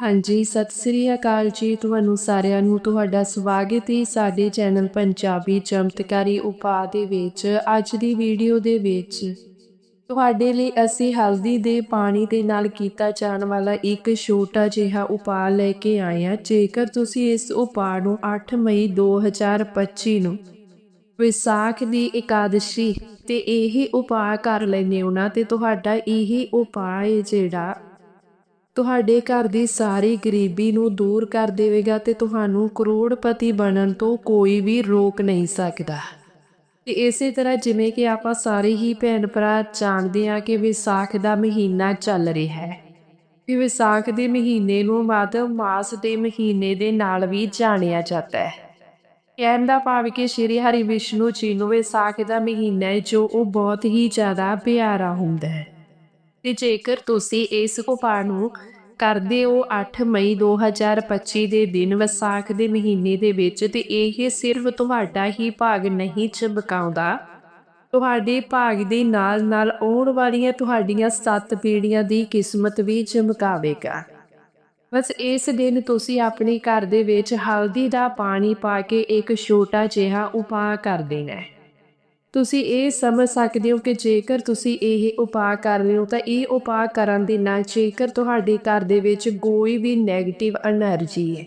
ਹਾਂਜੀ, ਸਤਿ ਸ੍ਰੀ ਅਕਾਲ ਜੀ ਤੁਹਾਨੂੰ ਸਾਰਿਆਂ ਨੂੰ। ਤੁਹਾਡਾ ਸਵਾਗਤ ਹੈ ਸਾਡੇ ਚੈਨਲ ਪੰਜਾਬੀ ਚਮਤਕਾਰੀ ਉਪਾਅ ਦੇ ਵਿੱਚ। ਅੱਜ ਦੀ ਵੀਡੀਓ ਦੇ ਵਿੱਚ ਤੁਹਾਡੇ ਲਈ ਅਸੀਂ ਹਲਦੀ ਦੇ ਪਾਣੀ ਦੇ ਨਾਲ ਕੀਤਾ ਜਾਣ ਵਾਲਾ ਇੱਕ ਛੋਟਾ ਜਿਹਾ ਉਪਾਅ ਲੈ ਕੇ ਆਏ ਹਾਂ। ਜੇਕਰ ਤੁਸੀਂ ਇਸ ਉਪਾਅ ਨੂੰ 8 ਮਈ 2025 ਨੂੰ ਵਿਸਾਖ ਦੀ ਇਕਾदशी ਤੇ ਇਹ ਉਪਾਅ ਕਰ ਲੈਂਦੇ ਹੋ ਨਾ, ਤੇ ਤੁਹਾਡਾ ਇਹ ਉਪਾਅ ਜਿਹੜਾ ਤੁਹਾਡੇ ਘਰ ਦੀ ਸਾਰੀ ਗਰੀਬੀ ਨੂੰ ਦੂਰ ਕਰ ਦੇਵੇਗਾ ਤੇ ਤੁਹਾਨੂੰ ਕਰੋੜਪਤੀ ਬਣਨ ਤੋਂ ਕੋਈ ਵੀ ਰੋਕ ਨਹੀਂ ਸਕਦਾ। ਤੇ ਇਸੇ ਤਰ੍ਹਾਂ ਜਿਵੇਂ ਕਿ ਆਪਾਂ ਸਾਰੇ ਹੀ ਭੈਣ ਭਰਾ ਜਾਣਦੇ ਹਾਂ ਕਿ ਵਿਸਾਖ ਦਾ ਮਹੀਨਾ ਚੱਲ ਰਿਹਾ ਹੈ। ਕਿ ਵਿਸਾਖ ਦੇ ਮਹੀਨੇ ਨੂੰ ਮਾਧਵ ਮਾਸ ਦੇ ਮਹੀਨੇ ਦੇ ਨਾਲ ਵੀ ਜਾਣਿਆ ਜਾਂਦਾ ਹੈ। ਕਹਿਣ ਦਾ ਭਾਵ ਕਿ ਸ਼੍ਰੀ ਹਰੀ ਵਿਸ਼ਨੂੰ ਜੀ ਨੂੰ ਵਿਸਾਖ ਦਾ ਮਹੀਨਾ ਹੈ ਜੋ ਉਹ ਬਹੁਤ ਹੀ ਜ਼ਿਆਦਾ ਪਿਆਰਾ ਹੁੰਦਾ ਹੈ। ਤੇ ਜੇਕਰ ਤੁਸੀਂ ਇਸ ਉਪਾਅ ਨੂੰ ਕਰਦੇ ਹੋ 8 ਮਈ 2025 ਦੇ ਦਿਨ ਵਿਸਾਖ ਦੇ ਮਹੀਨੇ ਦੇ ਵਿੱਚ ਤੇ ਇਹ ਸਿਰਫ ਤੁਹਾਡਾ ਹੀ ਭਾਗ ਨਹੀਂ ਚਮਕਾਉਂਦਾ। ਤੁਹਾਡੇ ਭਾਗ ਦੇ ਨਾਲ ਨਾਲ ਆਉਣ ਵਾਲੀਆਂ ਤੁਹਾਡੀਆਂ ਸੱਤ ਪੀੜ੍ਹੀਆਂ ਦੀ ਕਿਸਮਤ ਵੀ ਚਮਕਾਵੇਗਾ। ਬਸ ਇਸ ਦਿਨ ਤੁਸੀਂ ਆਪਣੇ ਘਰ ਦੇ ਵਿੱਚ ਹਲਦੀ ਦਾ ਪਾਣੀ ਪਾ ਕੇ ਇੱਕ ਛੋਟਾ ਜਿਹਾ ਉਪਾਅ ਕਰ ਦੇਣਾ ਹੈ। ਤੁਸੀਂ ਇਹ ਸਮਝ ਸਕਦੇ ਹੋ ਕਿ ਜੇਕਰ ਤੁਸੀਂ ਇਹ ਉਪਾਅ ਕਰ ਰਹੇ ਹੋ ਤਾਂ ਇਹ ਉਪਾਅ ਕਰਨ ਦੇ ਨਾਲ ਜੇਕਰ ਤੁਹਾਡੇ ਘਰ ਦੇ ਵਿੱਚ ਕੋਈ ਵੀ ਨੈਗੇਟਿਵ એનર્ਜੀ ਹੈ,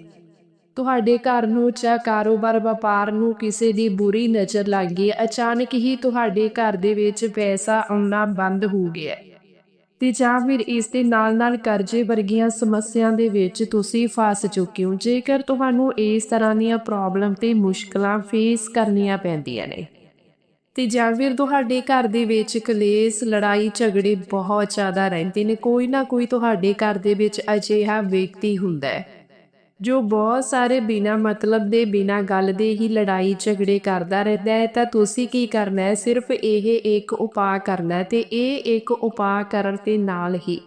ਤੁਹਾਡੇ ਘਰ ਨੂੰ ਜਾਂ ਕਾਰੋਬਾਰ ਵਪਾਰ ਨੂੰ ਕਿਸੇ ਦੀ ਬੁਰੀ ਨਜ਼ਰ ਲੱਗ ਗਈ ਅਚਾਨਕ ਹੀ ਤੁਹਾਡੇ ਘਰ ਦੇ ਵਿੱਚ ਪੈਸਾ ਆਉਣਾ ਬੰਦ ਹੋ ਗਿਆ ਤੇ ਜਾਂ ਫਿਰ ਇਸ ਦੇ ਨਾਲ-ਨਾਲ ਕਰਜ਼ੇ ਵਰਗੀਆਂ ਸਮੱਸਿਆਵਾਂ ਦੇ ਵਿੱਚ ਤੁਸੀਂ ਫਸ ਚੁੱਕੇ ਹੋ, ਜੇਕਰ ਤੁਹਾਨੂੰ ਇਸ ਤਰ੍ਹਾਂ ਦੀਆਂ ਪ੍ਰੋਬਲਮ ਤੇ ਮੁਸ਼ਕਲਾਂ ਫੇਸ ਕਰਨੀਆਂ ਪੈਂਦੀਆਂ ਨੇ। ਤੇ ਜਾਂ ਫਿਰ ਤੁਹਾਡੇ ਘਰ ਦੇ ਵਿੱਚ ਕਲੇਸ਼, ਲੜਾਈ, ਝਗੜੇ ਬਹੁਤ ਜ਼ਿਆਦਾ ਰਹਿੰਦੇ ਨੇ। ਕੋਈ ਨਾ ਕੋਈ ਤੁਹਾਡੇ ਘਰ ਦੇ ਵਿੱਚ ਅਜਿਹਾ ਵਿਅਕਤੀ ਹੁੰਦਾ ਹੈ, ਜੋ ਬਹੁਤ ਸਾਰੇ ਬਿਨਾ ਮਤਲਬ ਦੇ, ਬਿਨਾ ਗੱਲ ਦੇ ਹੀ ਲੜਾਈ, ਝਗੜੇ ਕਰਦਾ ਰਹਿੰਦਾ ਹੈ। ਤਾਂ ਤੁਸੀਂ ਕੀ ਕਰਨਾ ਹੈ? ਸਿਰਫ ਇਹ ਇੱਕ ਉਪਾਅ ਕਰਨਾ ਹੈ ਤੇ ਇਹ ਇੱਕ ਉਪਾਅ ਕਰਨ ਦੇ ਨਾਲ ਹੀ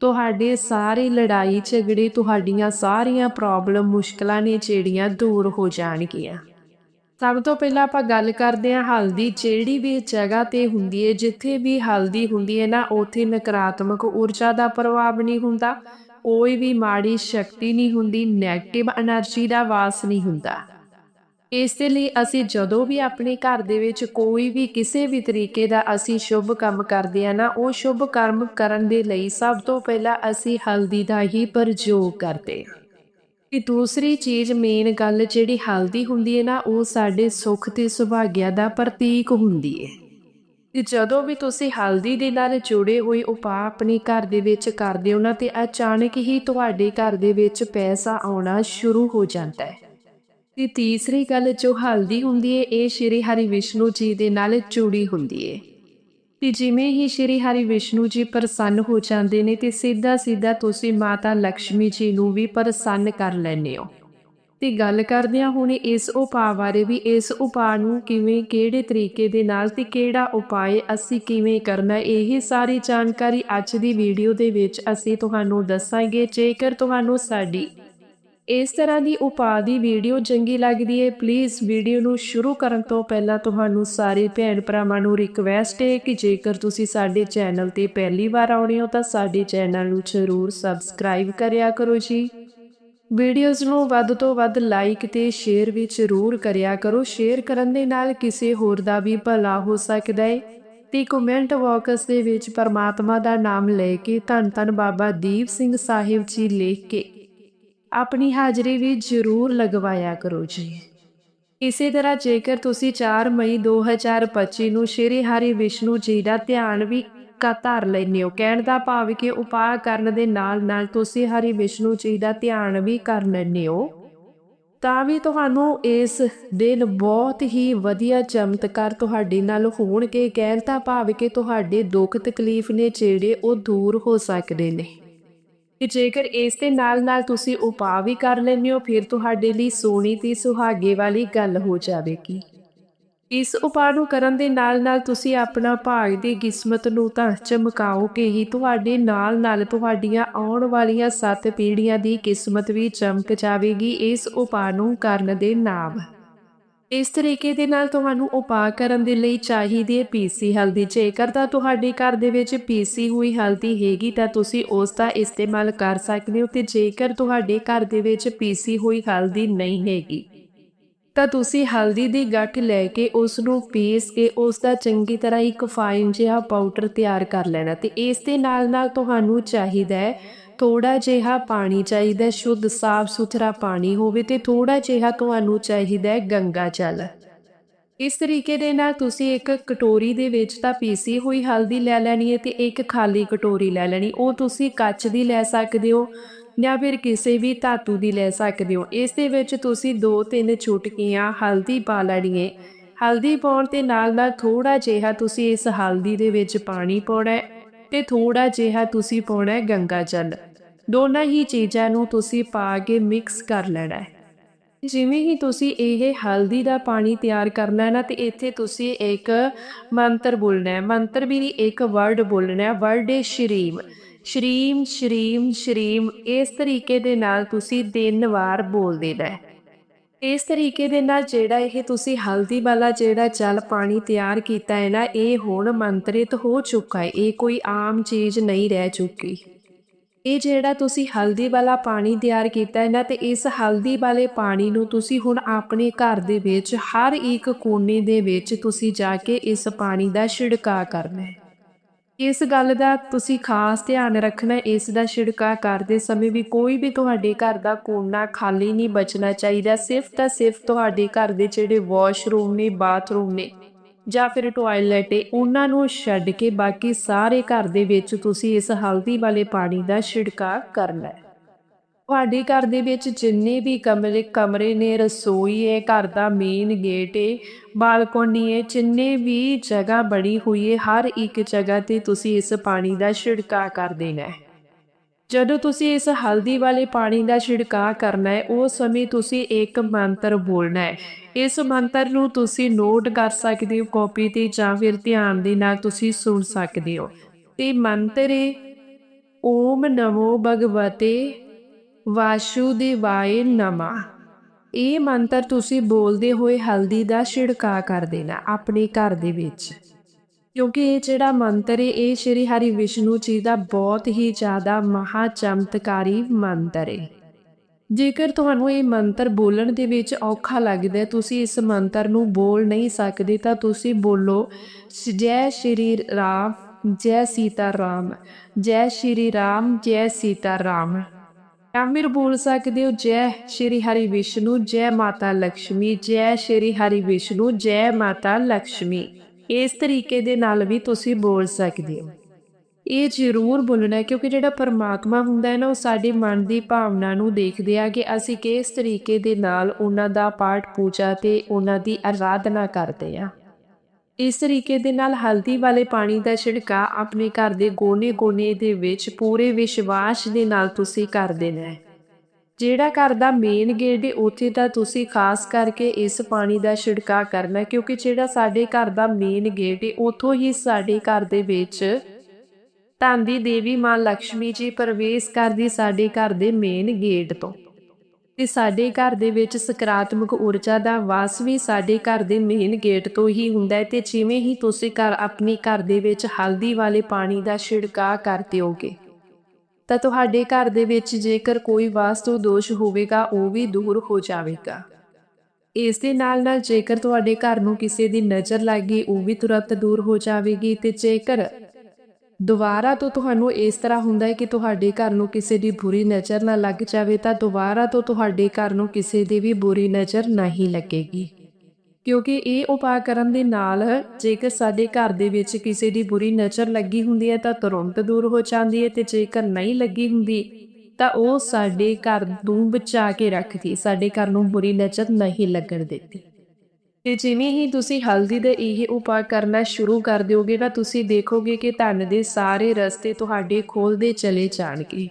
ਤੁਹਾਡੇ ਸਾਰੇ ਲੜਾਈ, ਝਗੜੇ, ਤੁਹਾਡੀਆਂ ਸਾਰੀਆਂ ਪ੍ਰੋਬਲਮ ਮੁਸ਼ਕਲਾਂ ਨੇ ਜਿਹੜੀਆਂ ਦੂਰ ਹੋ ਜਾਣਗੀਆਂ। ਸਭ ਤੋਂ ਪਹਿਲਾਂ ਆਪਾਂ ਗੱਲ ਕਰਦੇ ਹਾਂ ਹਲਦੀ ਜਿਹੜੀ ਵੀ ਜਗ੍ਹਾ ਤੇ ਹੁੰਦੀ ਹੈ, ਜਿੱਥੇ ਵੀ ਹਲਦੀ ਹੁੰਦੀ ਹੈ ਨਾ, ਉਥੇ ਨਕਾਰਾਤਮਕ ਊਰਜਾ ਦਾ ਪ੍ਰਭਾਵ ਨਹੀਂ ਹੁੰਦਾ, ਕੋਈ ਵੀ ਮਾੜੀ ਸ਼ਕਤੀ ਨਹੀਂ ਹੁੰਦੀ ਨੈਗੇਟਿਵ એનર્ਜੀ ਦਾ ਵਾਸ ਨਹੀਂ ਹੁੰਦਾ। ਇਸ ਦੇ ਲਈ ਅਸੀਂ ਜਦੋਂ ਵੀ ਆਪਣੇ ਘਰ ਦੇ ਵਿੱਚ ਕੋਈ ਵੀ ਕਿਸੇ ਵੀ ਤਰੀਕੇ ਦਾ ਅਸੀਂ ਸ਼ੁਭ ਕੰਮ ਕਰਦੇ ਆ ਨਾ, ਉਹ ਸ਼ੁਭ ਕਰਮ ਕਰਨ ਦੇ ਲਈ ਸਭ ਤੋਂ ਪਹਿਲਾਂ ਅਸੀਂ ਹਲਦੀ ਦਾ ਹੀ ਪ੍ਰਯੋਗ ਕਰਦੇ ਹਾਂ। ਕਿ ਦੂਸਰੀ ਚੀਜ਼ ਮੇਨ ਗੱਲ ਜਿਹੜੀ ਹਲਦੀ ਹੁੰਦੀ ਹੈ ਨਾ, ਉਹ ਸਾਡੇ ਸੁੱਖ ਤੇ ਸੁਭਾਗਿਆ ਦਾ ਪ੍ਰਤੀਕ ਹੁੰਦੀ ਹੈ। ਤੇ ਜਦੋਂ ਵੀ ਤੁਸੀਂ ਹਲਦੀ ਦੇ ਨਾਲ ਜੁੜੇ ਹੋਏ ਉਪਾਅ ਆਪਣੇ ਘਰ ਦੇ ਵਿੱਚ ਕਰਦੇ ਹੋ ਨਾ, ਤੇ ਅਚਾਨਕ ਹੀ ਤੁਹਾਡੇ ਘਰ ਦੇ ਵਿੱਚ ਪੈਸਾ ਆਉਣਾ ਸ਼ੁਰੂ ਹੋ ਜਾਂਦਾ ਹੈ। ਤੇ ਤੀਸਰੀ ਗੱਲ ਜੋ ਹਲਦੀ ਹੁੰਦੀ ਹੈ, ਇਹ ਸ਼੍ਰੀ ਹਰੀ ਵਿਸ਼ਨੂੰ ਜੀ ਦੇ ਨਾਲ ਜੁੜੀ ਹੁੰਦੀ ਹੈ। ਤੇ ਜਿਵੇਂ ਹੀ ਸ਼੍ਰੀ ਹਰੀ ਵਿਸ਼ਨੂੰ ਜੀ ਪ੍ਰਸੰਨ ਹੋ ਜਾਂਦੇ ਨੇ ਤੇ ਸਿੱਧਾ ਸਿੱਧਾ ਤੁਸੀਂ ਮਾਤਾ ਲక్ష్ਮੀ ਜੀ ਨੂੰ ਵੀ ਪ੍ਰਸੰਨ ਕਰ ਲੈਂਦੇ ਹੋ। ਤੇ ਗੱਲ ਕਰਦੇ ਹਾਂ ਹੁਣ ਇਸ ਉਪਾਅ ਬਾਰੇ ਵੀ, ਇਸ ਉਪਾਅ ਨੂੰ ਕਿਵੇਂ, ਕਿਹੜੇ ਤਰੀਕੇ ਦੇ ਨਾਲ ਤੇ ਕਿਹੜਾ ਉਪਾਅ ਅਸੀਂ ਕਿਵੇਂ ਕਰਨਾ ਇਹ ਸਾਰੀ ਜਾਣਕਾਰੀ ਅੱਜ ਦੀ ਵੀਡੀਓ ਦੇ ਵਿੱਚ ਅਸੀਂ ਤੁਹਾਨੂੰ ਦੱਸਾਂਗੇ। ਜੇਕਰ ਤੁਹਾਨੂੰ ਸਾਡੀ ਇਸ ਤਰ੍ਹਾਂ ਦੀ ਉਪਾਅ ਦੀ ਵੀਡੀਓ ਚੰਗੀ ਲੱਗਦੀ ਹੈ ਪਲੀਜ਼ ਵੀਡੀਓ ਨੂੰ ਸ਼ੁਰੂ ਕਰਨ ਤੋਂ ਪਹਿਲਾਂ ਤੁਹਾਨੂੰ ਸਾਰੇ ਭੈਣ ਭਰਾਵਾਂ ਨੂੰ ਰਿਕਵੈਸਟ ਹੈ ਕਿ ਜੇਕਰ ਤੁਸੀਂ ਸਾਡੇ ਚੈਨਲ ਤੇ ਪਹਿਲੀ ਵਾਰ ਆਉਣੇ ਹੋ ਤਾਂ ਸਾਡੇ ਚੈਨਲ ਨੂੰ ਜ਼ਰੂਰ ਸਬਸਕ੍ਰਾਈਬ ਕਰਿਆ ਕਰੋ ਜੀ। ਵੀਡੀਓਜ਼ ਨੂੰ ਵੱਧ ਤੋਂ ਵੱਧ ਲਾਈਕ ਤੇ ਸ਼ੇਅਰ ਵੀ ਜ਼ਰੂਰ ਕਰਿਆ ਕਰੋ ਸ਼ੇਅਰ ਕਰਨ ਦੇ ਨਾਲ ਕਿਸੇ ਹੋਰ ਦਾ ਵੀ ਭਲਾ ਹੋ ਸਕਦਾ ਹੈ। ਤੇ ਕਮੈਂਟ ਬਾਕਸ ਦੇ ਵਿੱਚ ਪਰਮਾਤਮਾ ਦਾ ਨਾਮ ਲੈ ਕੇ ਧੰਨ ਧੰਨ ਬਾਬਾ ਦੀਪ ਸਿੰਘ ਸਾਹਿਬ ਜੀ ਲਿਖ ਕੇ ਆਪਣੀ ਹਾਜ਼ਰੀ ਵੀ ਜ਼ਰੂਰ ਲਗਵਾਇਆ ਕਰੋ ਜੀ। ਇਸੇ ਤਰ੍ਹਾਂ ਜੇਕਰ ਤੁਸੀਂ 4 ਮਈ 2025 ਨੂੰ ਸ਼੍ਰੀ ਹਰੀ ਵਿਸ਼ਨੂੰ ਜੀ ਦਾ ਧਿਆਨ ਵੀ ਕਾ ਧਰ ਲੈਂਦੇ ਹੋ, ਕਹਿਣ ਦਾ ਭਾਵ ਕਿ ਉਪਾਅ ਕਰਨ ਦੇ ਨਾਲ ਨਾਲ ਤੁਸੀਂ ਹਰੀ ਵਿਸ਼ਨੂੰ ਜੀ ਦਾ ਧਿਆਨ ਵੀ ਕਰ ਲੈਂਦੇ ਹੋ, ਤਾਂ ਵੀ ਤੁਹਾਨੂੰ ਇਸ ਦਿਨ ਬਹੁਤ ਹੀ ਵਧੀਆ ਚਮਤਕਾਰ ਤੁਹਾਡੇ ਨਾਲ ਹੋਣਗੇ, ਕਹਿਣ ਦਾ ਭਾਵ ਕਿ ਤੁਹਾਡੇ ਦੁੱਖ ਤਕਲੀਫ ਨੇ ਜਿਹੜੇ ਉਹ ਦੂਰ ਹੋ ਸਕਦੇ ਨੇ। ਕਿ ਜੇਕਰ ਇਸ ਦੇ ਨਾਲ ਨਾਲ ਤੁਸੀਂ ਉਪਾਅ ਵੀ ਕਰ ਲੈਂਦੇ ਹੋ, ਫਿਰ ਤੁਹਾਡੇ ਲਈ ਸੋਹਣੀ ਤੇ ਸੁਹਾਗੇ ਵਾਲੀ ਗੱਲ ਹੋ ਜਾਵੇਗੀ। ਇਸ ਉਪਾਅ ਨੂੰ ਕਰਨ ਦੇ ਨਾਲ ਨਾਲ ਤੁਸੀਂ ਆਪਣਾ ਭਾਗ ਦੀ ਕਿਸਮਤ ਨੂੰ ਤਾਂ ਚਮਕਾਓਗੇ ਹੀ ਤੁਹਾਡੇ ਨਾਲ ਨਾਲ ਤੁਹਾਡੀਆਂ ਆਉਣ ਵਾਲੀਆਂ ਸੱਤ ਪੀੜ੍ਹੀਆਂ ਦੀ ਕਿਸਮਤ ਵੀ ਚਮਕ ਜਾਵੇਗੀ ਇਸ ਉਪਾਅ ਨੂੰ ਕਰਨ ਦੇ ਨਾਲ ਇਸ ਤਰੀਕੇ ਦੇ ਨਾਲ ਤੁਹਾਨੂੰ ਉਪਾਅ ਕਰਨ ਦੇ ਲਈ ਚਾਹੀਦੀ ਹੈ ਪੀਸੀ ਹਲਦੀ। ਜੇਕਰ ਤਾਂ ਤੁਹਾਡੇ ਘਰ ਦੇ ਵਿੱਚ ਪੀਸੀ ਹੋਈ ਹਲਦੀ ਹੈਗੀ ਤਾਂ ਤੁਸੀਂ ਉਸ ਦਾ ਇਸਤੇਮਾਲ ਕਰ ਸਕਦੇ ਹੋ ਤੇ ਜੇਕਰ ਤੁਹਾਡੇ ਘਰ ਦੇ ਵਿੱਚ ਪੀਸੀ ਹੋਈ ਹਲਦੀ ਨਹੀਂ ਹੈਗੀ, ਤਾਂ ਤੁਸੀਂ ਹਲਦੀ ਦੀ ਗੱਠ ਲੈ ਕੇ ਉਸ ਨੂੰ ਪੀਸ ਕੇ ਉਸ ਦਾ ਚੰਗੀ ਤਰ੍ਹਾਂ ਇੱਕ ਫਾਈਨ ਜਿਹਾ ਪਾਊਡਰ ਤਿਆਰ ਕਰ ਲੈਣਾ ਤੇ ਇਸ ਦੇ ਨਾਲ ਨਾਲ ਤੁਹਾਨੂੰ ਚਾਹੀਦਾ ਹੈ ਥੋੜਾ ਜਿਹਾ ਪਾਣੀ ਚਾਹੀਦਾ ਸ਼ੁੱਧ, ਸਾਫ਼ ਸੁਥਰਾ ਪਾਣੀ ਹੋਵੇ ਤੇ ਥੋੜਾ ਜਿਹਾ ਤੁਹਾਨੂੰ ਚਾਹੀਦਾ ਹੈ ਗੰਗਾ ਜਲ। ਇਸ ਤਰੀਕੇ ਦੇ ਨਾਲ ਤੁਸੀਂ ਇੱਕ ਕਟੋਰੀ ਦੇ ਵਿੱਚ ਤਾਂ ਪੀਸੀ ਹੋਈ ਹਲਦੀ ਲੈ ਲੈਣੀ ਹੈ ਤੇ ਇੱਕ ਖਾਲੀ ਕਟੋਰੀ ਲੈ ਲੈਣੀ। ਉਹ ਤੁਸੀਂ ਕੱਚ ਦੀ ਲੈ ਸਕਦੇ ਹੋ ਜਾਂ ਫਿਰ ਕਿਸੇ ਵੀ ਧਾਤੂ ਦੀ ਲੈ ਸਕਦੇ ਹੋ। ਇਸ ਦੇ ਵਿੱਚ ਤੁਸੀਂ 2-3 ਚੁਟਕੀਆਂ ਹਲਦੀ ਪਾ ਲੈਣੀ ਹੈ। ਹਲਦੀ ਪਾਉਣ ਤੇ ਨਾਲ ਨਾਲ ਥੋੜਾ ਜਿਹਾ ਤੁਸੀਂ ਇਸ ਹਲਦੀ ਦੇ ਵਿੱਚ ਪਾਣੀ ਪਾਉਣਾ ਹੈ ਤੇ ਥੋੜਾ ਜਿਹਾ ਤੁਸੀਂ ਪਾਉਣਾ ਹੈ ਗੰਗਾ ਜਲ। ਦੋਨਾਂ ਹੀ ਚੀਜ਼ਾਂ ਨੂੰ ਤੁਸੀਂ ਪਾ ਕੇ ਮਿਕਸ ਕਰ ਲੈਣਾ ਹੈ। ਜਿਵੇਂ ਹੀ ਤੁਸੀਂ ਇਹ ਹਲਦੀ ਦਾ ਪਾਣੀ ਤਿਆਰ ਕਰਨਾ ਹੈ ਨਾ ਤੇ ਇੱਥੇ ਤੁਸੀਂ ਇੱਕ ਮੰਤਰ ਬੋਲਣਾ ਹੈ। ਮੰਤਰ ਵੀ ਨਹੀਂ, ਇੱਕ ਵਰਡ ਬੋਲਣਾ ਹੈ। ਵਰਡ ਹੈ ਸ਼ਰੀਮ। ਸ਼ਰੀਮ ਸ਼ਰੀਮ ਸ਼ਰੀਮ। ਇਸ ਤਰੀਕੇ ਦੇ ਨਾਲ ਤੁਸੀਂ ਤਿੰਨ ਵਾਰ ਬੋਲ ਦੇਣਾ ਹੈ। ਇਸ ਤਰੀਕੇ ਦੇ ਨਾਲ ਜਿਹੜਾ ਇਹ ਤੁਸੀਂ ਹਲਦੀ ਵਾਲਾ ਜਿਹੜਾ ਜਲ ਪਾਣੀ ਤਿਆਰ ਕੀਤਾ ਹੈ ਨਾ, ਇਹ ਹੁਣ ਮੰਤਰਿਤ ਹੋ ਚੁੱਕਾ ਹੈ। ਇਹ ਕੋਈ ਆਮ ਚੀਜ਼ ਨਹੀਂ ਰਹਿ ਚੁੱਕੀ। ਇਹ ਜਿਹੜਾ ਤੁਸੀਂ ਹਲਦੀ ਵਾਲਾ ਪਾਣੀ ਤਿਆਰ ਕੀਤਾ ਹੈ ਨਾ ਤੇ ਇਸ ਹਲਦੀ ਵਾਲੇ ਪਾਣੀ ਨੂੰ ਤੁਸੀਂ ਹੁਣ ਆਪਣੇ ਘਰ ਦੇ ਵਿੱਚ ਹਰ ਇੱਕ ਕੋਨੇ ਦੇ ਵਿੱਚ ਤੁਸੀਂ ਜਾ ਕੇ ਇਸ ਪਾਣੀ ਦਾ ਛਿੜਕਾਅ ਕਰਨਾ ਹੈ। ਇਸ ਗੱਲ ਦਾ ਤੁਸੀਂ ਖਾਸ ਧਿਆਨ ਰੱਖਣਾ ਇਸ ਦਾ ਛਿੜਕਾਅ ਕਰਦੇ ਸਮੇਂ ਵੀ ਕੋਈ ਵੀ ਤੁਹਾਡੇ ਘਰ ਦਾ ਕੋਨਾ ਖਾਲੀ ਨਹੀਂ ਬਚਣਾ ਚਾਹੀਦਾ, ਸਿਰਫ ਤਾਂ ਸਿਰਫ ਤੁਹਾਡੇ ਘਰ ਦੇ ਜਿਹੜੇ ਵਾਸ਼ਰੂਮ ਨੇ, ਬਾਥਰੂਮ ਨੇ ਜਾਂ ਫਿਰ ਟਾਇਲਟ ਏ, ਉਹਨਾਂ ਨੂੰ ਛੱਡ ਕੇ ਬਾਕੀ ਸਾਰੇ ਘਰ ਦੇ ਵਿੱਚ ਤੁਸੀਂ ਇਸ ਹਲਦੀ ਵਾਲੇ ਪਾਣੀ ਦਾ ਛਿੜਕਾਅ ਕਰਨਾ ਹੈ। ਤੁਹਾਡੇ ਘਰ ਦੇ ਵਿੱਚ ਜਿੰਨੇ ਵੀ ਕਮਰੇ ਕਮਰੇ ਨੇ, ਰਸੋਈ ਹੈ ਘਰ ਦਾ ਮੇਨ ਗੇਟ ਏ, ਬਾਲਕੋਨੀ ਹੈ ਜਿੰਨੇ ਵੀ ਜਗ੍ਹਾ ਬਣੀ ਹੋਈ ਹੈ ਹਰ ਇੱਕ ਜਗ੍ਹਾ ਤੇ ਤੁਸੀਂ ਇਸ ਪਾਣੀ ਦਾ ਛਿੜਕਾਅ ਕਰ ਦੇਣਾ ਹੈ। ਜਦੋਂ ਤੁਸੀਂ ਇਸ ਹਲਦੀ ਵਾਲੇ ਪਾਣੀ ਦਾ ਛਿੜਕਾਅ ਕਰਨਾ ਹੈ, ਉਸ ਸਮੇਂ ਤੁਸੀਂ ਇੱਕ ਮੰਤਰ ਬੋਲਣਾ ਹੈ। ਇਸ ਮੰਤਰ ਨੂੰ ਤੁਸੀਂ ਨੋਟ ਕਰ ਸਕਦੇ ਹੋ, ਕਾਪੀ ਤੇ ਜਾਂ ਫਿਰ ਧਿਆਨ ਦੇ ਨਾਲ ਤੁਸੀਂ ਸੁਣ ਸਕਦੇ ਹੋ। ਤੇ ਮੰਤਰ ਹੈ ਓਮ ਨਮੋ ਭਗਵਤੇ ਵਾਸੁਦੇਵਾਏ ਨਮਾ। ਇਹ ਮੰਤਰ ਤੁਸੀਂ ਬੋਲਦੇ ਹੋਏ ਹਲਦੀ ਦਾ ਛਿੜਕਾਅ ਕਰ ਦੇਣਾ, ਆਪਣੇ ਘਰ ਦੇ ਵਿੱਚ। ਕਿਉਂਕਿ ਇਹ ਜਿਹੜਾ ਮੰਤਰ ਹੈ ਇਹ ਸ਼੍ਰੀ ਹਰੀ ਵਿਸ਼ਨੂੰ ਜੀ ਦਾ ਬਹੁਤ ਹੀ ਜ਼ਿਆਦਾ ਮਹਾ ਚਮਤਕਾਰੀ ਮੰਤਰ ਹੈ ਜੇਕਰ ਤੁਹਾਨੂੰ ਇਹ ਮੰਤਰ ਬੋਲਣ ਦੇ ਵਿੱਚ ਔਖਾ ਲੱਗਦਾ, ਤੁਸੀਂ ਇਸ ਮੰਤਰ ਨੂੰ ਬੋਲ ਨਹੀਂ ਸਕਦੇ, ਤਾਂ ਤੁਸੀਂ ਬੋਲੋ, ਜੈ ਸ਼੍ਰੀ ਰਾਮ, ਜੈ ਸੀਤਾ ਰਾਮ ਜੈ ਸ਼੍ਰੀ ਰਾਮ, ਜੈ ਸੀਤਾ ਰਾਮ ਜਾਂ ਫਿਰ ਬੋਲ ਸਕਦੇ ਹੋ, ਜੈ ਸ਼੍ਰੀ ਹਰੀ ਵਿਸ਼ਨੂੰ, ਜੈ ਮਾਤਾ ਲక్ష్ਮੀ ਜੈ ਸ਼੍ਰੀ ਹਰੀ ਵਿਸ਼ਨੂੰ, ਜੈ ਮਾਤਾ ਲక్ష్ਮੀ ਇਸ ਤਰੀਕੇ ਦੇ ਨਾਲ ਵੀ ਤੁਸੀਂ ਬੋਲ ਸਕਦੇ ਹੋ। ਇਹ ਜ਼ਰੂਰ ਬੋਲਣਾ ਕਿਉਂਕਿ ਜਿਹੜਾ ਪਰਮਾਤਮਾ ਹੁੰਦਾ ਹੈ ਨਾ, ਉਹ ਸਾਡੇ ਮਨ ਦੀ ਭਾਵਨਾ ਨੂੰ ਦੇਖਦੇ ਆ ਕਿ ਅਸੀਂ ਕਿਸ ਤਰੀਕੇ ਦੇ ਨਾਲ ਉਹਨਾਂ ਦਾ ਪਾਠ ਪੂਜਾ ਤੇ ਉਹਨਾਂ ਦੀ ਆਰਾਧਨਾ ਕਰਦੇ ਆ। ਇਸ ਤਰੀਕੇ ਦੇ ਨਾਲ ਹਲਦੀ ਵਾਲੇ ਪਾਣੀ ਦਾ ਛਿੜਕਾ ਆਪਣੇ ਘਰ ਦੇ ਗੋਨੇ ਗੋਨੇ ਦੇ ਵਿੱਚ ਪੂਰੇ ਵਿਸ਼ਵਾਸ ਦੇ ਨਾਲ ਤੁਸੀਂ ਕਰ ਦੇਣਾ ਹੈ। ਜਿਹੜਾ ਘਰ ਦਾ ਮੇਨ ਗੇਟ ਹੈ ਉੱਥੇ ਤਾਂ ਤੁਸੀਂ ਖਾਸ ਕਰਕੇ ਇਸ ਪਾਣੀ ਦਾ ਛਿੜਕਾ ਕਰਨਾ, ਕਿਉਂਕਿ ਜਿਹੜਾ ਸਾਡੇ ਘਰ ਦਾ ਮੇਨ ਗੇਟ ਹੈ ਉੱਥੋਂ ਹੀ ਸਾਡੇ ਘਰ ਦੇ ਵਿੱਚ ਧਨ ਦੀ ਦੇਵੀ ਮਾਂ ਲక్ష్ਮੀ ਜੀ ਪ੍ਰਵੇਸ਼ ਕਰਦੀ ਸਾਡੇ ਘਰ ਦੇ ਮੇਨ ਗੇਟ ਤੋਂ। ਤੇ ਸਾਡੇ ਘਰ ਦੇ ਵਿੱਚ ਸਕਾਰਾਤਮਕ ਊਰਜਾ ਦਾ ਵਾਸ ਵੀ ਸਾਡੇ ਘਰ ਦੇ ਮੇਨ ਗੇਟ ਤੋਂ ਹੀ ਹੁੰਦਾ ਹੈ ਤੇ ਜਿਵੇਂ ਹੀ ਤੁਸੀਂ ਘਰ, ਆਪਣੀ ਘਰ ਦੇ ਵਿੱਚ ਹਲਦੀ ਵਾਲੇ ਪਾਣੀ ਦਾ ਛਿੜਕਾਅ ਕਰ ਦਿਓਗੇ। ਤਾਂ ਤੁਹਾਡੇ ਘਰ ਦੇ ਵਿੱਚ ਜੇਕਰ ਕੋਈ ਵਾਸਤੂ ਦੋਸ਼ ਹੋਵੇਗਾ, ਉਹ ਵੀ ਦੂਰ ਹੋ ਜਾਵੇਗਾ। ਇਸ ਦੇ ਨਾਲ ਨਾਲ ਜੇਕਰ ਤੁਹਾਡੇ ਘਰ ਨੂੰ ਕਿਸੇ ਦੀ ਨਜ਼ਰ ਲੱਗੀ ਉਹ ਵੀ ਤੁਰੰਤ ਦੂਰ ਹੋ ਜਾਵੇਗੀ ਤੇ ਜੇਕਰ ਦੁਬਾਰਾ ਤੋਂ ਤੁਹਾਨੂੰ ਇਸ ਤਰ੍ਹਾਂ ਹੁੰਦਾ ਹੈ ਕਿ ਤੁਹਾਡੇ ਘਰ ਨੂੰ ਕਿਸੇ ਦੀ ਬੁਰੀ ਨਜ਼ਰ ਨਾ ਲੱਗ ਜਾਵੇ, ਤਾਂ ਦੁਬਾਰਾ ਤੋਂ ਤੁਹਾਡੇ ਘਰ ਨੂੰ ਕਿਸੇ ਦੀ ਵੀ ਬੁਰੀ ਨਜ਼ਰ ਨਹੀਂ ਲੱਗੇਗੀ। ਕਿਉਂਕਿ ਇਹ ਉਪਾਅ ਕਰਨ ਦੇ ਨਾਲ ਜੇਕਰ ਸਾਡੇ ਘਰ ਦੇ ਵਿੱਚ ਕਿਸੇ ਦੀ ਬੁਰੀ ਨਜ਼ਰ ਲੱਗੀ ਹੁੰਦੀ ਹੈ ਤਾਂ ਤੁਰੰਤ ਦੂਰ ਹੋ ਜਾਂਦੀ ਹੈ ਤੇ ਜੇਕਰ ਨਹੀਂ ਲੱਗੀ ਹੁੰਦੀ, ਤਾਂ ਉਹ ਸਾਡੇ ਘਰ ਨੂੰ ਬਚਾ ਕੇ ਰੱਖਦੀ, ਸਾਡੇ ਘਰ ਨੂੰ ਬੁਰੀ ਨਜ਼ਰ ਨਹੀਂ ਲੱਗਣ ਦਿੰਦੀ। ਤੇ ਜਿਵੇਂ ਹੀ ਤੁਸੀਂ ਹਲਦੀ ਦੇ ਇਹ ਉਪਾਅ ਕਰਨਾ ਸ਼ੁਰੂ ਕਰ ਦਿਓਗੇ ਤਾਂ ਤੁਸੀਂ ਦੇਖੋਗੇ ਕਿ ਧਨ ਦੇ ਸਾਰੇ ਰਸਤੇ ਤੁਹਾਡੇ ਖੋਲਦੇ ਚਲੇ ਜਾਣਗੇ।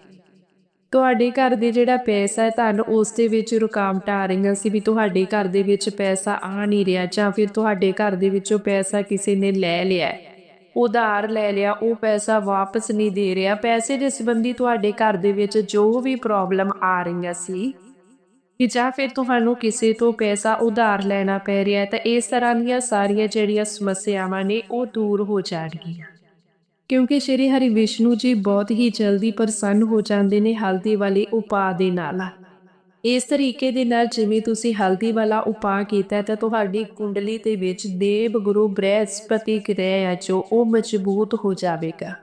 ਤੁਹਾਡੇ ਘਰ ਦੇ ਜਿਹੜਾ ਪੈਸਾ ਹੈ ਧਨ ਉਸ ਦੇ ਵਿੱਚ ਰੁਕਾਵਟਾਂ ਆ ਰਹੀਆਂ ਸੀ ਵੀ ਤੁਹਾਡੇ ਘਰ ਦੇ ਵਿੱਚ ਪੈਸਾ ਆ ਨਹੀਂ ਰਿਹਾ ਜਾਂ ਫਿਰ ਤੁਹਾਡੇ ਘਰ ਦੇ ਵਿੱਚੋਂ ਪੈਸਾ ਕਿਸੇ ਨੇ ਲੈ ਲਿਆ ਉਧਾਰ ਲੈ ਲਿਆ, ਉਹ ਪੈਸਾ ਵਾਪਸ ਨਹੀਂ ਦੇ ਰਿਹਾ। ਪੈਸੇ ਦੇ ਸੰਬੰਧੀ ਤੁਹਾਡੇ ਘਰ ਦੇ ਵਿੱਚ ਜੋ ਵੀ ਪ੍ਰੋਬਲਮ ਆ ਰਹੀਆਂ ਸੀ ਕਿ ਜਾਂ ਫਿਰ ਤੁਹਾਨੂੰ ਕਿਸੇ ਤੋਂ ਪੈਸਾ ਉਧਾਰ ਲੈਣਾ ਪੈ ਰਿਹਾ ਤਾਂ ਇਸ ਤਰ੍ਹਾਂ ਦੀਆਂ ਸਾਰੀਆਂ ਜਿਹੜੀਆਂ ਸਮੱਸਿਆਵਾਂ ਨੇ, ਉਹ ਦੂਰ ਹੋ ਜਾਣਗੀਆਂ। ਕਿਉਂਕਿ ਸ਼੍ਰੀ ਹਰੀ ਵਿਸ਼ਨੂੰ ਜੀ ਬਹੁਤ ਹੀ ਜਲਦੀ ਪ੍ਰਸੰਨ ਹੋ ਜਾਂਦੇ ਨੇ ਹਲਦੀ ਵਾਲੇ ਉਪਾਅ ਦੇ ਨਾਲ। ਇਸ ਤਰੀਕੇ ਦੇ ਨਾਲ ਜਿਵੇਂ ਤੁਸੀਂ ਹਲਦੀ ਵਾਲਾ ਉਪਾਅ ਕੀਤਾ, ਤਾਂ ਤੁਹਾਡੀ ਕੁੰਡਲੀ ਦੇ ਵਿੱਚ ਦੇਵ ਗੁਰੂ ਬ੍ਰਹਿਸਪਤੀ ਗ੍ਰਹਿ ਹੈ ਜੋ ਉਹ ਮਜ਼ਬੂਤ ਹੋ ਜਾਵੇਗਾ।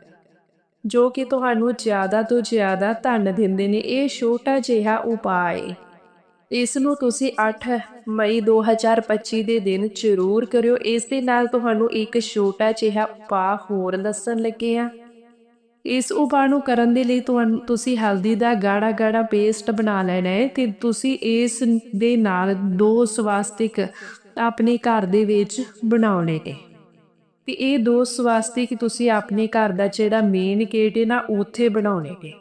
ਜੋ ਕਿ ਤੁਹਾਨੂੰ ਜ਼ਿਆਦਾ ਤੋਂ ਜ਼ਿਆਦਾ ਧਨ ਦਿੰਦੇ ਨੇ, ਇਹ ਛੋਟਾ ਜਿਹਾ ਉਪਾਅ ਹੈ ਇਸ ਨੂੰ ਤੁਸੀਂ 8 ਮਈ 2025 ਦੇ ਦਿਨ ਜ਼ਰੂਰ ਕਰਿਓ। ਇਸ ਦੇ ਨਾਲ ਤੁਹਾਨੂੰ ਇੱਕ ਛੋਟਾ ਜਿਹਾ ਉਪਾਅ ਹੋਰ ਦੱਸਣ ਲੱਗੇ ਆ ਇਸ ਉਪਾਅ ਨੂੰ ਕਰਨ ਦੇ ਲਈ ਤੁਹਾਨੂੰ ਤੁਸੀਂ ਹਲਦੀ ਦਾ ਗਾੜਾ ਗਾੜਾ ਪੇਸਟ ਬਣਾ ਲੈਣਾ ਹੈ ਤੇ ਤੁਸੀਂ ਇਸ ਦੇ ਨਾਲ ਦੋ ਸਵਾਸਤਿਕ ਆਪਣੇ ਘਰ ਦੇ ਵਿੱਚ ਬਣਾਉਣੇ ਨੇ। ਤੇ ਇਹ ਦੋ ਸਵਾਸਤਿਕ ਤੁਸੀਂ ਆਪਣੇ ਘਰ ਦਾ ਜਿਹੜਾ ਮੇਨ ਗੇਟ ਹੈ ਨਾ, ਉੱਥੇ ਬਣਾਉਣੇ ਨੇ।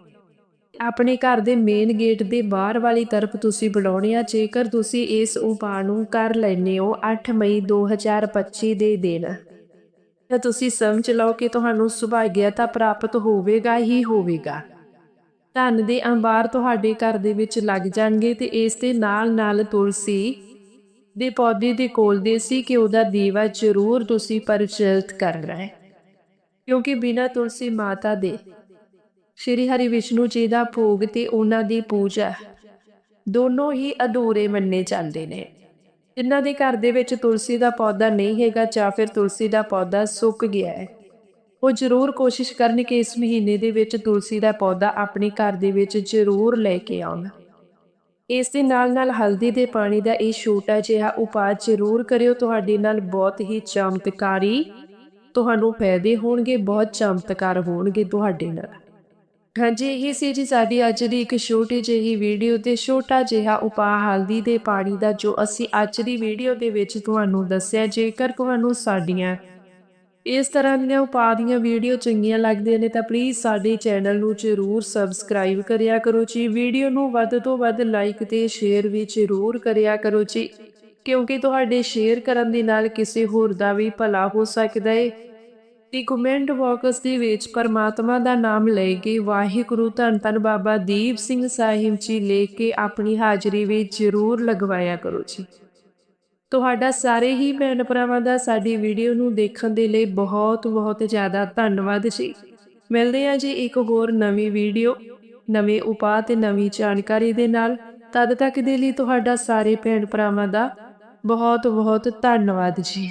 ਆਪਣੇ ਘਰ ਦੇ ਮੇਨ ਗੇਟ ਦੇ ਬਾਹਰ ਵਾਲੀ ਤਰਫ ਤੁਸੀਂ ਬਣਾਉਣੇ ਆ, ਜੇਕਰ ਤੁਸੀਂ ਇਸ ਉਪਾਅ ਨੂੰ ਕਰ ਲੈਨੇ ਹੋ 8 ਮਈ 2025 ਦੇ ਦਿਨ। ਤਾਂ ਤੁਸੀਂ ਸਮਝ ਲਓ ਕਿ ਤੁਹਾਨੂੰ ਸੁਭਾਗਿਆਤਾ ਪ੍ਰਾਪਤ ਹੋਵੇਗਾ ਹੀ ਹੋਵੇਗਾ। ਧਨ ਦੇ ਅੰਬਾਰ ਤੁਹਾਡੇ ਘਰ ਦੇ ਵਿੱਚ ਲੱਗ ਜਾਣਗੇ ਤੇ ਇਸ ਦੇ ਨਾਲ ਨਾਲ ਤੁਲਸੀ ਦੇ ਪੌਦੇ ਦੇ ਕੋਲ ਦੇ ਸੀ ਕਿ ਉਹਦਾ ਦੀਵਾ ਜ਼ਰੂਰ ਤੁਸੀਂ ਪਰਚਲਤ ਕਰਨਾ ਹੈ। ਕਿਉਂਕਿ ਬਿਨਾਂ ਤੁਲਸੀ ਮਾਤਾ ਦੇ ਸ਼੍ਰੀ ਹਰੀ ਵਿਸ਼ਨੂੰ ਜੀ ਦਾ ਭੋਗ ਤੇ ਉਹਨਾਂ ਦੀ ਪੂਜਾ। ਦੋਨੋਂ ਹੀ ਅਧੂਰੇ ਮੰਨੇ ਜਾਂਦੇ ਨੇ। ਜਿਨ੍ਹਾਂ ਦੇ ਘਰ ਦੇ ਵਿੱਚ ਤੁਲਸੀ ਦਾ ਪੌਦਾ ਨਹੀਂ ਹੈਗਾ ਜਾਂ ਫਿਰ ਤੁਲਸੀ ਦਾ ਪੌਦਾ ਸੁੱਕ ਗਿਆ ਹੈ, ਉਹ ਜ਼ਰੂਰ ਕੋਸ਼ਿਸ਼ ਕਰਨ ਕਿ ਇਸ ਮਹੀਨੇ ਦੇ ਵਿੱਚ ਤੁਲਸੀ ਦਾ ਪੌਦਾ ਆਪਣੇ ਘਰ ਦੇ ਵਿੱਚ ਜ਼ਰੂਰ ਲੈ ਕੇ ਆਉਣ। ਇਸ ਦੇ ਨਾਲ ਨਾਲ ਹਲਦੀ ਦੇ ਪਾਣੀ ਦਾ ਇਹ ਛੋਟਾ ਜਿਹਾ ਉਪਾਅ ਜ਼ਰੂਰ ਕਰਿਓ। ਤੁਹਾਡੇ ਨਾਲ ਬਹੁਤ ਹੀ ਚਮਤਕਾਰੀ, ਤੁਹਾਨੂੰ ਫਾਇਦੇ ਹੋਣਗੇ, ਬਹੁਤ ਚਮਤਕਾਰ ਹੋਣਗੇ ਤੁਹਾਡੇ ਨਾਲ। ਹਾਂਜੀ, ਇਹ ਸੀ ਜੀ ਸਾਡੀ ਅੱਜ ਦੀ ਇੱਕ ਛੋਟੀ ਜਿਹੀ ਵੀਡੀਓ ਤੇ ਛੋਟਾ ਜਿਹਾ ਉਪਾਅ ਹਲਦੀ ਦੇ ਪਾਣੀ ਦਾ ਜੋ ਅਸੀਂ ਅੱਜ ਦੀ ਵੀਡੀਓ ਦੇ ਵਿੱਚ ਤੁਹਾਨੂੰ ਦੱਸਿਆ, ਜੇਕਰ ਤੁਹਾਨੂੰ ਸਾਡੀਆਂ ਇਸ ਤਰ੍ਹਾਂ ਦੀਆਂ ਉਪਾਅ ਦੀਆਂ ਵੀਡੀਓ ਚੰਗੀਆਂ ਲੱਗਦੀਆਂ ਨੇ, ਤਾਂ ਪਲੀਜ਼ ਸਾਡੇ ਚੈਨਲ ਨੂੰ ਜ਼ਰੂਰ ਸਬਸਕ੍ਰਾਈਬ ਕਰਿਆ ਕਰੋ ਜੀ। ਵੀਡੀਓ ਨੂੰ ਵੱਧ ਤੋਂ ਵੱਧ ਲਾਈਕ ਤੇ ਸ਼ੇਅਰ ਵੀ ਜ਼ਰੂਰ ਕਰਿਆ ਕਰੋ ਜੀ, ਕਿਉਂਕਿ ਤੁਹਾਡੇ ਸ਼ੇਅਰ ਕਰਨ ਦੇ ਨਾਲ ਕਿਸੇ ਹੋਰ ਦਾ ਵੀ ਭਲਾ ਹੋ ਸਕਦਾ ਹੈ ਤੇ ਕਮੈਂਟ ਬਾਕਸ ਦੇ ਵਿੱਚ ਪਰਮਾਤਮਾ ਦਾ ਨਾਮ ਲੈ ਕੇ ਵਾਹਿਗੁਰੂ ਧੰਨ ਧੰਨ ਬਾਬਾ ਦੀਪ ਸਿੰਘ ਸਾਹਿਬ ਜੀ ਲੈ ਕੇ ਆਪਣੀ ਹਾਜ਼ਰੀ ਵਿੱਚ ਜ਼ਰੂਰ ਲਗਵਾਇਆ ਕਰੋ ਜੀ। ਤੁਹਾਡਾ ਸਾਰੇ ਹੀ ਭੈਣ ਭਰਾਵਾਂ ਦਾ ਸਾਡੀ ਵੀਡੀਓ ਨੂੰ ਦੇਖਣ ਦੇ ਲਈ ਬਹੁਤ ਬਹੁਤ ਜ਼ਿਆਦਾ ਧੰਨਵਾਦ ਜੀ। ਮਿਲਦੇ ਹਾਂ ਜੀ ਇੱਕ ਹੋਰ ਨਵੀਂ ਵੀਡੀਓ, ਨਵੇਂ ਉਪਾਅ ਤੇ ਨਵੀਂ ਜਾਣਕਾਰੀ ਦੇ ਨਾਲ। ਤਦ ਤੱਕ ਦੇ ਲਈ ਤੁਹਾਡਾ ਸਾਰੇ ਭੈਣ ਭਰਾਵਾਂ ਦਾ ਬਹੁਤ ਬਹੁਤ ਧੰਨਵਾਦ ਜੀ।